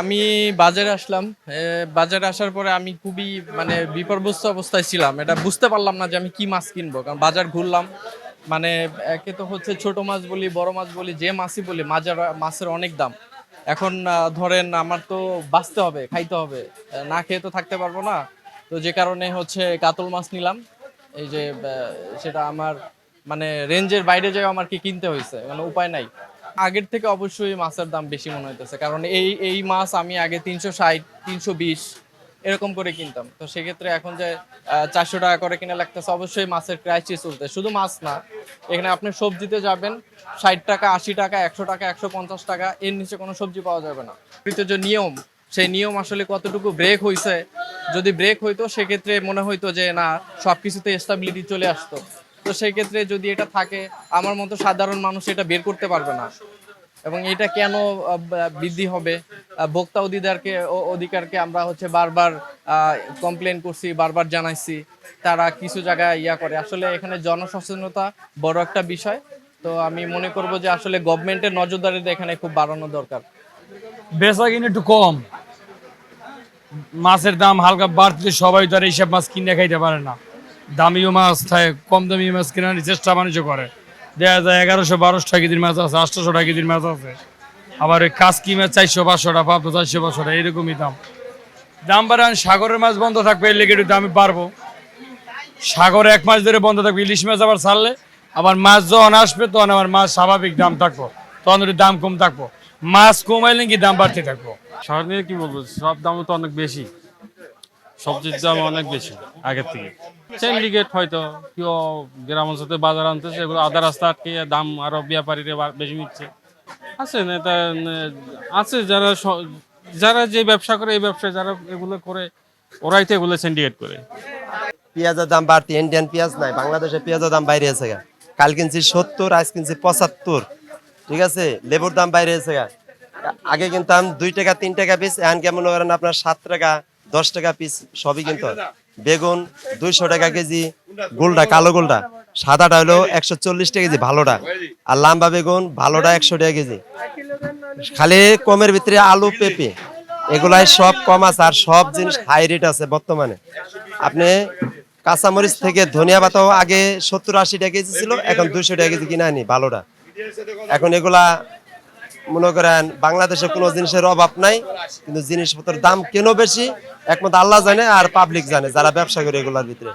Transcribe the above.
আমি বাজারে আসলাম। বাজারে আসার পরে আমি খুবই মানে বিপর্যস্ত অবস্থায় ছিলাম। এটা বুঝতে পারলাম না যে আমি কি মাছ কিনবো, কারণ বাজার ঘুরলাম। মানে একে তো হচ্ছে ছোট মাছ বলি, বড় মাছ বলি, যে মাছই বলি, মাজার, মাছের অনেক দাম। এখন ধরেন আমার তো বাঁচতে হবে, খাইতে হবে না খেয়ে তো থাকতে পারব না। তো যে কারণে হচ্ছে কাতল মাছ নিলাম। এই যে সেটা আমার মানে রেঞ্জের বাইরে যায় আমার কি কিনতে হয়েছে মানে উপায় নাই। আগের থেকে অবশ্যই মাছের দাম বেশি মনে হইতেছে। কারণ এই এই মাছ আমি আগে তিনশো ষাট, তিনশো বিশ এরকম করে কিনতাম। তো সেক্ষেত্রে এখন যে চারশো টাকা করে কিনে লাগতেছে, অবশ্যই মাছের ক্রাইসিস চলতে শুধু মাছ না, এখানে আপনি সবজিতে যাবেন, ষাট টাকা, আশি টাকা, একশো টাকা, একশো পঞ্চাশ টাকা, এর নিচে কোনো সবজি পাওয়া যাবে না। যে নিয়ম, সেই নিয়ম আসলে কতটুকু ব্রেক হয়েছে যদি ব্রেক হইতো, সেক্ষেত্রে মনে হইতো যে, না সব কিছুতে স্টাবিলিটি চলে আসতো। তো সেই ক্ষেত্রে যদি এটা থাকে, আমার মতো সাধারণ মানুষ এটা বের করতে পারবে না। এবং এটা কেন বৃদ্ধি হবে? ভোক্তা অধিকারকে অধিকারকে আমরা হচ্ছে বারবার কমপ্লেন করছি, বারবার জানাইছি। তারা কিছু জায়গায় ইয়া করে। আসলে এখানে জনসচেতনতা বড় একটা বিষয়। তো আমি মনে করব যে আসলে গভর্নমেন্টের নজরদারিতে এখানে খুব বাড়ানো দরকার। বেচা কিনে একটু কম। মাছের দাম হালকা বাড়তে সবাই তো আর এইসব মাছ কিনে খাইতে পারে না। দামিও মাছ থাকে কম দামি মাছ কেনার চেষ্টা মানুষও করে। দেখা যায় এগারোশো বারোশো টাকা কেজির মাছ আছে, আটশোশো টাকা কেজির মাছ আছে। আবার ওই কাসকি মাছ চারশো, পাঁচশো টাকা পাবো চারশো, পাঁচশো টাকা এরকমই দাম। দাম বাড়ান, সাগরের মাছ বন্ধ থাকবে, এর লেগে একটু দামে পারব সাগরে এক মাস ধরে বন্ধ থাকবে, ইলিশ মাছ আবার ছাড়লে, আবার মাছ যখন আসবে, তখন আমার মাছ স্বাভাবিক দাম থাকব। তখন একটু দাম কম থাকব। মাছ কমাইলে কি দাম বাড়তে থাকব। শহর নিয়ে কি বলব, সব দাম তো অনেক বেশি। সবজির দাম অনেক বেশি আগের থেকে। সিন্ডিকেট হয়তো কেউ গ্রাম অঞ্চলে বাজার আনতেছে এগুলো আধা রাস্তা আটকে দাম আরও ব্যাপারীরা বেশি নিচ্ছে। আছে নেতা নে- আছে যারা যারা যে ব্যবসা করে এই ব্যবসা যারা এগুলো করে ওরাই তো এগুলো সিন্ডিকেট করে। পেঁয়াজের দাম বাড়তি ইন্ডিয়ান পেঁয়াজ নাই বাংলাদেশে পেঁয়াজের দাম বাইরে আছে গা। কাল কিনছি সত্তর আজ কিনছি পঁচাত্তর ঠিক আছে? লেবুর দাম বাইরে আছে গা। আগে কিনতাম দুই টাকা তিন টাকা পিস এখন কেমন করেন আপনার সাত টাকা দশ টাকা পিস সবই কিনতে হয় বেগুন দুইশো টাকা কেজি গোলটা কালো গোলটা সাদাটা হলো একশো চল্লিশ টাকা কেজি ভালোটা। আর লাম্বা বেগুন ভালোটা একশো টাকা কেজি। খালি কমের ভিতরে আলু পেঁপে এগুলাই সব কম আছে আর সব জিনিস হাই রেট আছে বর্তমানে। আপনি কাঁচামরিচ থেকে ধনিয়া পাতাও আগে সত্তর আশি টাকা কেজি ছিল এখন দুইশো টাকা কেজি কিনে আনি ভালোটা। এখন এগুলা মনে করেন, বাংলাদেশে কোনো জিনিসের অভাব নাই, কিন্তু জিনিসপত্রের দাম কেন বেশি? একমাত্র আল্লাহ জানে আর পাবলিক জানে যারা ব্যবসা করে এগুলোর ভিতরে।